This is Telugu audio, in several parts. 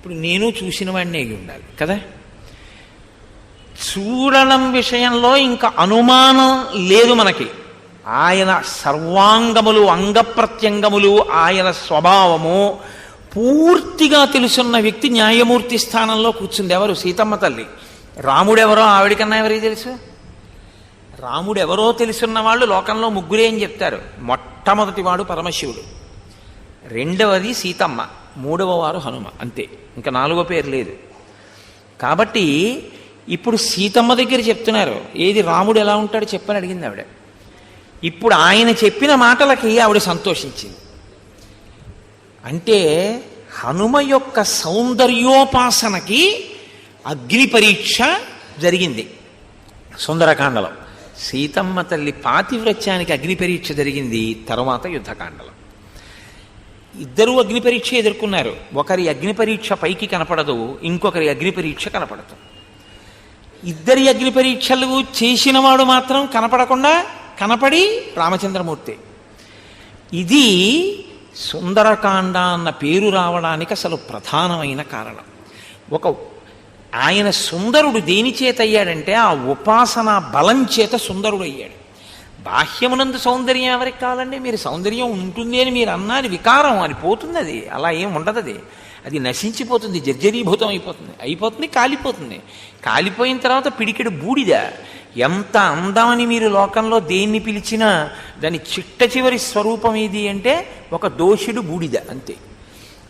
ఇప్పుడు నేను చూసిన వాడిని ఉండాలి కదా? చూడడం విషయంలో ఇంకా అనుమానం లేదు మనకి. ఆయన సర్వాంగములు అంగప్రత్యంగములు ఆయన స్వభావము పూర్తిగా తెలుసున్న వ్యక్తి న్యాయమూర్తి స్థానంలో కూర్చుంది. ఎవరు? సీతమ్మ తల్లి. రాముడెవరో ఆవిడికన్నా ఎవరికి తెలుసు? రాముడెవరో తెలుసున్న వాళ్ళు లోకంలో ముగ్గురే అని చెప్తారు. మొట్టమొదటి వాడు పరమశివుడు. రెండవది సీతమ్మ. మూడవ వారు హనుమ అంతే. ఇంకా నాలుగో పేరు లేదు. కాబట్టి ఇప్పుడు సీతమ్మ దగ్గర చెప్తున్నారు ఏది రాముడు ఎలా ఉంటాడో చెప్పని అడిగింది ఆవిడ. ఇప్పుడు ఆయన చెప్పిన మాటలకి ఆవిడ సంతోషించింది. అంటే హనుమ యొక్క సౌందర్యోపాసనకి అగ్ని పరీక్ష జరిగింది. సుందరకాండలో. సీతమ్మ తల్లి పాతివ్రత్యానికి అగ్ని పరీక్ష జరిగింది తర్వాత యుద్ధకాండలో. ఇద్దరూ అగ్ని పరీక్ష ఎదుర్కొన్నారు. ఒకరి అగ్ని పరీక్ష పైకి కనపడదు ఇంకొకరి అగ్ని పరీక్ష కనపడదు. ఇద్దరి అగ్ని పరీక్షలు చేసినవాడు మాత్రం కనపడకుండా కనపడి రామచంద్రమూర్తి. ఇది సుందరకాండ అన్న పేరు రావడానికి అసలు ప్రధానమైన కారణం. ఒక ఆయన సుందరుడు దేని చేత అయ్యాడంటే ఆ ఉపాసన బలం చేత సుందరుడు అయ్యాడు బాహ్యమునందు సౌందర్యం ఎవరికి కావాలండి? మీరు సౌందర్యం ఉంటుంది అని మీరు అన్నది వికారం అని పోతుంది అది. అలా ఏం ఉండదు అది. అది నశించిపోతుంది జర్జరీభూతం అయిపోతుంది. అయిపోతుంది కాలిపోతుంది. కాలిపోయిన తర్వాత పిడికిడు బూడిద. ఎంత అందమని మీరు లోకంలో దేన్ని పిలిచినా దాని చిట్ట చివరి స్వరూపం ఏది అంటే ఒక దోషుడు బూడిద అంతే.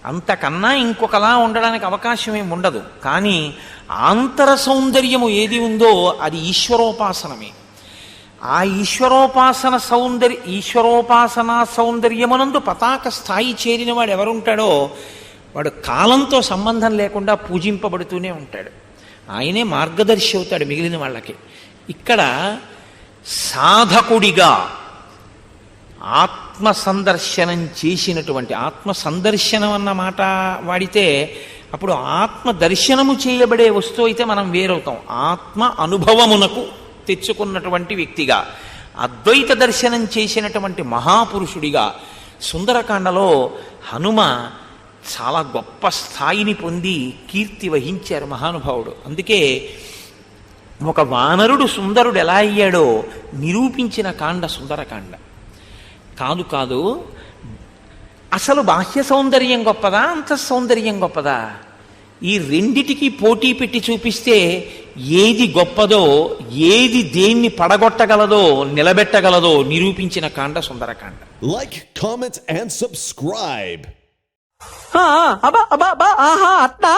అంతకన్నా ఇంకొకలా ఉండడానికి అవకాశం ఏమి ఉండదు. కానీ ఆంతర సౌందర్యము ఏది ఉందో అది ఈశ్వరోపాసనమే. ఆ ఈశ్వరోపాసన సౌందర్య ఈశ్వరోపాసనా సౌందర్యమునందు పతాక స్థాయి చేరిన వాడు ఎవరుంటాడో వాడు కాలంతో సంబంధం లేకుండా పూజింపబడుతూనే ఉంటాడు. ఆయనే మార్గదర్శి అవుతాడు మిగిలిన వాళ్ళకి. ఇక్కడ సాధకుడిగా ఆత్మ సందర్శనం చేసినటువంటి ఆత్మ సందర్శనం అన్న మాట వాడితే అప్పుడు ఆత్మ దర్శనము చేయబడే వస్తువు అయితే మనం వేరవుతాం. ఆత్మ అనుభవమునకు తెచ్చుకున్నటువంటి వ్యక్తిగా అద్వైత దర్శనం చేసినటువంటి మహాపురుషుడిగా సుందరకాండలో హనుమ చాలా గొప్ప స్థాయిని పొంది కీర్తి వహించారు మహానుభావుడు. అందుకే ఒక వానరుడు సుందరుడు ఎలా అయ్యాడో నిరూపించిన కాండ సుందరకాండ. కాదు కాదు అసలు బాహ్య సౌందర్యం గొప్పదా అంత సౌందర్యం గొప్పదా? ఈ రెండిటికి పోటీ పెట్టి చూపిస్తే ఏది గొప్పదో ఏది దేన్ని పడగొట్టగలదో నిలబెట్టగలదో నిరూపించిన కాండ సుందరకాండ comment, and subscribe. ఆ, అబ్బా అబ్బా అబ్బా ఆహా అట్నా